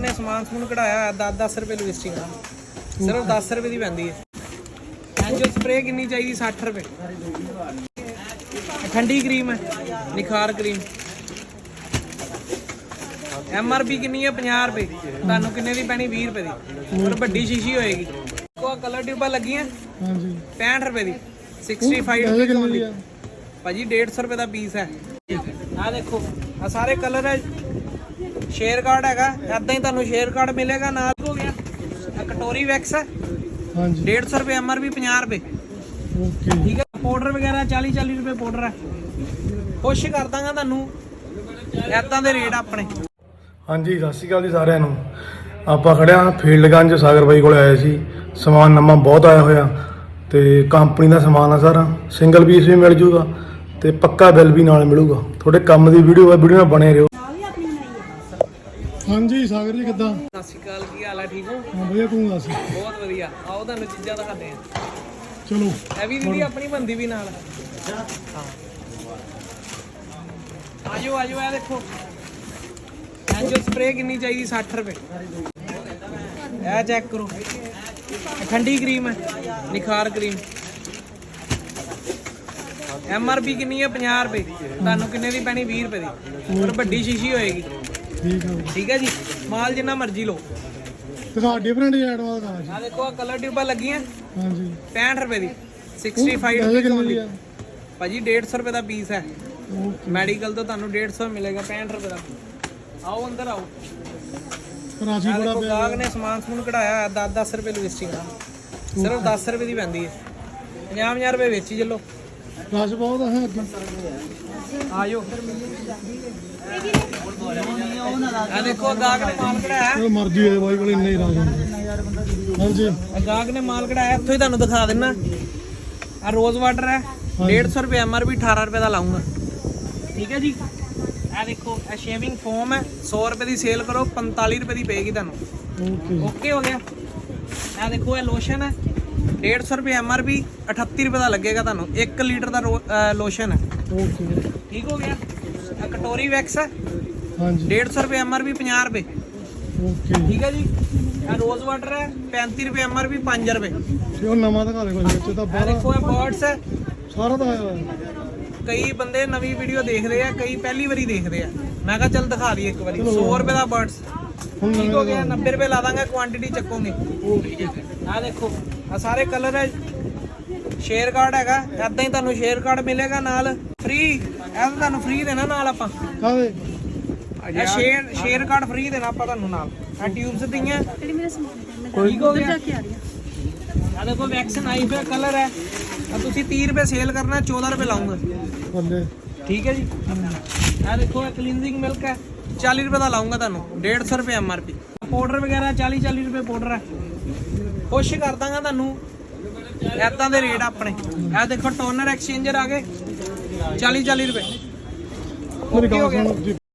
ਨੇ ਸਮਾਨ ਸਮੂਨ ਕਢਾਇਆ 10 10 ਰੁਪਏ ਲਿਪਸਟਿਕ ਦਾ। ਸਿਰਫ 10 ਰੁਪਏ ਦੀ ਪੈਂਦੀ ਹੈ। ਐਂਜਲ ਸਪਰੇ ਕਿੰਨੀ ਚਾਹੀਦੀ? 60 ਰੁਪਏ। ਠੰਡੀ ਕਰੀਮ ਹੈ Nikhar cream. M R P ਕਿੰਨੀ ਹੈ? 50 ਰੁਪਏ। ਤੁਹਾਨੂੰ ਕਿੰਨੇ ਦੀ ਪੈਣੀ? 20 ਰੁਪਏ ਦੀ। ਪਰ ਵੱਡੀ ਸ਼ੀਸ਼ੀ ਹੋਏਗੀ। ਕੋ ਕਲਰ ਟਿਊਬਾਂ ਲੱਗੀਆਂ? ਹਾਂਜੀ। 65 ਰੁਪਏ ਦੀ। 65 ਪੈਸੇ ਰੁਪਏ। ਦੀ ਭਾਜੀ 150 ਰੁਪਏ ਦਾ ਪੀਸ ਹੈ। ਆ ਦੇਖੋ ਆ ਸਾਰੇ ਕਲਰ ਹੈ। ਸ਼ੇਅਰ ਕਾਰਡ ਹੈਗਾ। ਐਦਾਂ ਹੀ ਤੁਹਾਨੂੰ ਸ਼ੇਅਰ ਕਾਰਡ ਮਿਲੇਗਾ ਨਾਲ ਹੋ ਗਿਆ। ਆ ਕਟੋਰੀ ਵੈਕਸ ਹੈ। ਹਾਂਜੀ। 150 ਰੁਪਏ ਐਮਆਰਪੀ 50 ਰੁਪਏ। ਓਕੇ। ਠੀਕ ਹੈ ਪਾਊਡਰ ਵਗੈਰਾ 40 40 ਰੁਪਏ ਪਾਊਡਰ ਹੈ। ਖੁਸ਼ ਕਰ ਦਾਂਗਾ ਤੁਹਾਨੂੰ। ਐਦਾਂ ਦੇ ਰੇਟ ਆਪਣੇ। ਹਾਂਜੀ ਸਤਿ ਸ਼੍ਰੀ ਅਕਾਲ ਜੀ ਸਾਰਿਆਂ ਨੂੰ। ਆਪਾਂ ਖੜਿਆ ਫੀਲਡਗੰਜ ਸਾਗਰ ਬਾਈ ਕੋਲੇ ਆਏ ਸੀ। ਸਮਾਨ ਨਵਾਂ ਬਹੁਤ ਆਇਆ ਹੋਇਆ। ਤੇ ਕੰਪਨੀ ਦਾ ਸਮਾਨ ਆ ਸਾਰਾ। ਸਿੰਗਲ ਪੀਸ ਵੀ ਮਿਲ ਜੂਗਾ ਤੇ ਪੱਕਾ ਬਿੱਲ ਵੀ ਨਾਲ ਮਿਲੂਗਾ। ਤੁਹਾਡੇ ਕੰਮ ਦੀ ਵੀਡੀਓ ਹੈ ਵੀਡੀਓ ਨਾਲ ਬਣੇ ਰਹੋ। ਹਾਂਜੀ ਸਾਗਰ ਜੀ ਕਿੱਦਾਂ? ਸਤਿ ਸ਼੍ਰੀ ਅਕਾਲ ਕੀ ਹਾਲ ਠੀਕ ਹੋ? ਹਾਂ ਭਈਆ ਤੂੰ ਦੱਸ। ਬਹੁਤ ਵਧੀਆ। ਆਓ ਤੁਹਾਨੂੰ ਚੀਜ਼ਾਂ ਦਿਖਾਉਂਦੇ ਆ ਚਲੋ ਇਹ ਵੀ ਦੀਦੀ ਆਪਣੀ ਬੰਦੀ ਵੀ ਨਾਲ। ਹਾਂ। ਆਜੋ ਆਜੋ ਇਹ ਦੇਖੋ। ਐਂਜਲ ਸਪਰੇ ਕਿੰਨੀ ਚਾਹੀਦੀ 60 ਰੁਪਏ। ਇਹ ਚੈੱਕ ਕਰੋ। ਠੰਡੀ ਕਰੀਮ ਹੈ Nikhar cream. M R P ਕਿੰਨੀ ਹੈ? 50 ਰੁਪਏ। ਤੁਹਾਨੂੰ ਕਿੰਨੇ ਦੀ ਪੈਣੀ? 20 ਰੁਪਏ ਦੀ। ਪਰ ਵੱਡੀ ਸ਼ੀਸ਼ੀ ਹੋਏਗੀ। ਠੀਕ ਹੈ ਠੀਕ ਹੈ ਜੀ। ਮਾਲ ਜਿੰਨਾ ਮਰਜ਼ੀ ਲਓ। ਤੇ ਸਾਡਾ ਡਿਫਰੈਂਟ ਐਡ ਵਾਲਾ ਕਰਾ ਜੀ। ਆ ਦੇਖੋ ਆ ਕਲਰ ਟਿਊਬਾਂ ਲੱਗੀਆਂ। ਹਾਂਜੀ। 65 ਰੁਪਏ ਦੀ। 65 ਪੈਸੇ ਰੁਪਏ ਕਿੰਨੇ। ਦੀ ਆ? ਭਾਜੀ 150 ਰੁਪਏ ਦਾ ਪੀਸ ਹੈ। ਮੈਡੀਕਲ ਤੋਂ ਤੁਹਾਨੂੰ 150 ਮਿਲੇਗਾ 65 ਰੁਪਏ ਦਾ। ਆਓ ਅੰਦਰ ਆਓ। ਰਾਜੀ ਆਹ ਬੜਾ ਦੇਖੋ ਪਿਆ ਗਾਹਕ ਨੇ ਸਮਾਨ ਸਮੂਨ ਕਢਾਇਆ 10 10 ਰੁਪਏ ਲਿਪਸਟਿਕ ਦਾ। ਸਿਰਫ 10 ਰੁਪਏ ਦੀ ਪੈਂਦੀ ਹੈ। 50 50 ਰੁਪਏ ਵੇਚੀ ਚੱਲੋ। ਰਸ਼ ਬਹੁਤ ਹੈ ਅੱਗੇ। ਆਜੋ। ਆ ਦੇਖੋ ਗਾਹਕ ਨੇ ਮਾਲ ਕਢਾਇਆ। ਉਹ ਮਰਜ਼ੀ ਹੈ ਬਾਈ ਕੋਲ ਇੰਨੇ ਹੀ ਰਾਜ ਹੁੰਦੇ ਹਾਂਜੀ। ਆ ਗਾਹਕ ਨੇ ਮਾਲ ਕਢਾਇਆ ਇੱਥੋਂ ਹੀ ਤੁਹਾਨੂੰ ਦਿਖਾ ਦਿੰਨਾ। ਆ ਰੋਜ਼ ਵਾਟਰ ਹੈ 150 ਰੁਪਏ ਐਮਆਰਪੀ 18 ਰੁਪਏ ਦਾ ਲਾਉਂਗਾ ਠੀਕ ਹੈ ਜੀ? ਆ ਦੇਖੋ ਇਹ ਸ਼ੇਵਿੰਗ ਫੋਮ ਹੈ 100 ਰੁਪਏ ਦੀ ਸੇਲ ਕਰੋ 45 ਰੁਪਏ ਦੀ ਪਏਗੀ ਤੁਹਾਨੂੰ। ਓਕੇ। ਓਕੇ ਹੋ ਗਿਆ। ਆ ਦੇਖੋ ਇਹ ਲੋਸ਼ਨ ਹੈ 150 ਰੁਪਏ ਐਮਆਰਪੀ 38 ਰੁਪਏ ਦਾ ਲੱਗੇਗਾ ਤੁਹਾਨੂੰ। 1 ਲੀਟਰ ਦਾ ਲੋਸ਼ਨ ਹੈ। ਓਕੇ। ਠੀਕ ਹੋ ਗਿਆ? ਆ ਕਟੋਰੀ ਵੈਕਸ ਹੈ ਹਾਂਜੀ। 150 ਰੁਪਏ ਐਮਆਰਪੀ 50 ਰੁਪਏ ਓਕੇ ਠੀਕ ਹੈ ਜੀ ਆ ਰੋਜ਼ ਵਾਟਰ ਹੈ 35 ਰੁਪਏ ਐਮਆਰਪੀ 5 ਰੁਪਏ ਤੇ ਉਹ ਨਵਾਂ ਦਿਖਾ ਦੇ ਕੁਝ ਵਿੱਚ ਤਾਂ ਬਾਹਰ ਦੇਖੋ ਇਹ ਬਰਡਸ ਹੈ ਸਾਰਾ ਤਾਂ ਆਇਆ ਹੋਇਆ ਕਈ ਬੰਦੇ ਨਵੀਂ ਵੀਡੀਓ ਦੇਖਦੇ ਆ ਕਈ ਪਹਿਲੀ ਵਾਰੀ ਦੇਖਦੇ ਆ ਮੈਂ ਕਿਹਾ ਚੱਲ ਦਿਖਾ ਦਈਏ ਇੱਕ ਵਾਰੀ 100 ਰੁਪਏ ਦਾ ਬਰਡਸ ਹੁਣ ਠੀਕ ਨਵੇਂ ਹੋ ਗਿਆ 90 ਰੁਪਏ ਲਾ ਦਾਂਗਾ ਕੁਆਂਟੀਟੀ ਚੱਕੋਗੇ ਆ ਦੇਖੋ ਆ ਸਾਰੇ ਕਲਰ ਹੈ ਸ਼ੇਅਰ ਕਾਰਡ ਹੈਗਾ ਐਦਾਂ ਹੀ ਤੁਹਾਨੂੰ ਸ਼ੇਅਰ ਕਾਰਡ ਮਿਲੇਗਾ ਨਾਲ ਫ੍ਰੀ ਇਹ ਤਾਂ ਤੁਹਾਨੂੰ ਫ੍ਰੀ ਦੇਣਾ ਨਾਲ ਆਪਾਂ ਕਾਹਦੇ ਇਹ ਸ਼ੇਅਰ ਸ਼ੇਅਰ ਕਾਰਡ ਫ੍ਰੀ ਦੇਣਾ ਆਪਾਂ ਤੁਹਾਨੂੰ ਨਾਲ। ਆ ਟਿਊਬਸ ਦਈਆਂ ਜਿਹੜੀ ਮੇਰਾ ਸਮਾਨ ਹੈ ਮੈਂ ਠੀਕ ਹੋ ਗਿਆ ਕੀ ਆ ਰਹੀ ਆ ਆ ਦੇਖੋ ਵੈਕਸ ਨਾਈਫ ਹੈ ਕਲਰ ਹੈ। ਆ ਤੁਸੀਂ 30 ਰੁਪਏ ਸੇਲ ਕਰਨਾ 14 ਰੁਪਏ ਲਾਉਂਗਾ। ਬੱਲੇ ਠੀਕ ਹੈ ਜੀ? ਆ ਦੇਖੋ ਇਹ ਕਲੀਨਜ਼ਿੰਗ ਮਿਲਕ ਹੈ। 40 ਰੁਪਏ ਦਾ ਲਾਉਂਗਾ ਤੁਹਾਨੂੰ। 150 ਰੁਪਏ ਐਮਆਰਪੀ ਪਾਊਡਰ ਵਗੈਰਾ 40 40 ਰੁਪਏ ਪਾਊਡਰ ਹੈ। ਖੁਸ਼ ਕਰ ਦਾਂਗਾ ਤੁਹਾਨੂੰ। ਐਦਾਂ ਦੇ ਰੇਟ ਆਪਣੇ। ਇਹ ਦੇਖੋ ਟੋਨਰ ਐਕਸਚੇਂਜਰ ਆ ਗਏ। 40 40 ਰੁਪਏ। ਹੋ ਗਿਆ।